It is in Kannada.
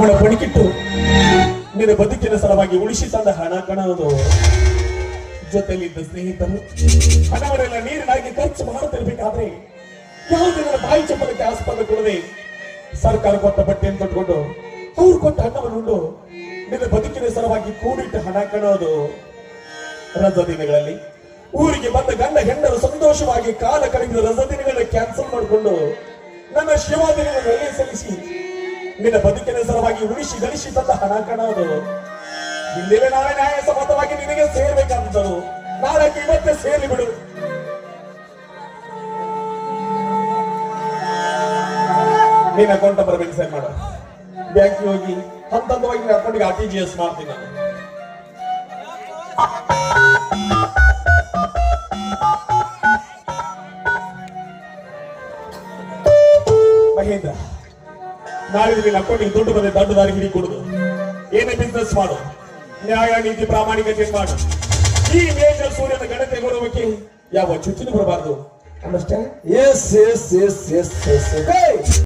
ಅವಳ ಬಣಿಕಿಟ್ಟು ನಿನ್ನ ಬದುಕಿನ ಸಲುವಾಗಿ ಉಳಿಸಿ ತಂದ ಹಣ ಕಣದು. ಜೊತೆಲಿದ್ದ ಸ್ನೇಹಿತರು, ಹಣವನ್ನೆಲ್ಲ ನೀರಿನಾಗಿ ಖರ್ಚು ಮಾಡುತ್ತಿರಬೇಕಾದ್ರೆ ಯಾವುದೇ ನನ್ನ ಬಾಯಿ ಚಪ್ಪಲಕ್ಕೆ ಆಸ್ಪದ ಕೊಡದೆ ಸರ್ಕಾರ ಕೊಟ್ಟ ಬಟ್ಟೆಯನ್ನು ತೊಟ್ಟುಕೊಂಡು ಅವ್ರು ಕೊಟ್ಟ ಹಣವನ್ನು ಉಂಡು ನಿನ್ನ ಬದುಕಿನ ಸಲುವಾಗಿ ಕೂಡಿಟ್ಟ ಹಣ ಕಣೋದು. ರಜಾ ದಿನಗಳಲ್ಲಿ ಊರಿಗೆ ಬಂದ ಗಂಡ ಹೆಂಡರು ಸಂತೋಷವಾಗಿ ಕಾಲ ಕಳೆದ ರಜಾ ದಿನಗಳನ್ನ ಕ್ಯಾನ್ಸಲ್ ಮಾಡಿಕೊಂಡು ನನ್ನ ಶಿವ ದಿನಗಳನ್ನು ಸಲ್ಲಿಸಿ? ನಿನ್ನ ಬದುಕಿನ ಸಲುವಾಗಿ ಉಳಿಸಿ ಗಳಿಸಿ ತಂದ ಹಣ ಕಣದು ಇಲ್ಲಿವೆ ನ್ಯಾಯ ಸಮ್ಮತವಾಗಿ ನಿನಗೆ ಸೇರ್ಬೇಕಂತರು ನಾಳೆ ಇವತ್ತೇ ಸೇರಿ ಬಿಡು. ನಿನ್ನ ಅಕೌಂಟ್ ನಂಬರ್ ಬೇಕು ಸೆಂಡ್ ಮಾಡು. ಬ್ಯಾಂಕ್ ಹೋಗಿ ಹಂತವಾಗಿ ನಿನ್ನ ಅಕೌಂಟ್ಗೆ ಆರ್ ಟಿ ಜಿ ಎಸ್ ಮಾಡ್ತೀನಿ ನಾನು. ಮಹೇಂದ್ರ ನಾಳೆ ನಿನ್ನ ಅಕೌಂಟಿಗೆ ದುಡ್ಡು ಬಂದ್ರೆ ದೊಡ್ಡ ದಾರಿ ಹಿಡಿ ಕೊಡುದು ಏನೇ ಬಿಸ್ನೆಸ್ ಮಾಡು ನ್ಯಾಯ ನೀತಿ ಪ್ರಾಮಾಣಿಕತೆ ಮಾಡು ಈ ಮೇಜರ್ ಸೂರ್ಯನ ಗಣತೆ ಬರುವಕ್ಕೆ ಯಾವ ಚುಚ್ಚಿನ ಬರಬಾರದು understand Yes, yes, yes, yes, yes, yes. Hey!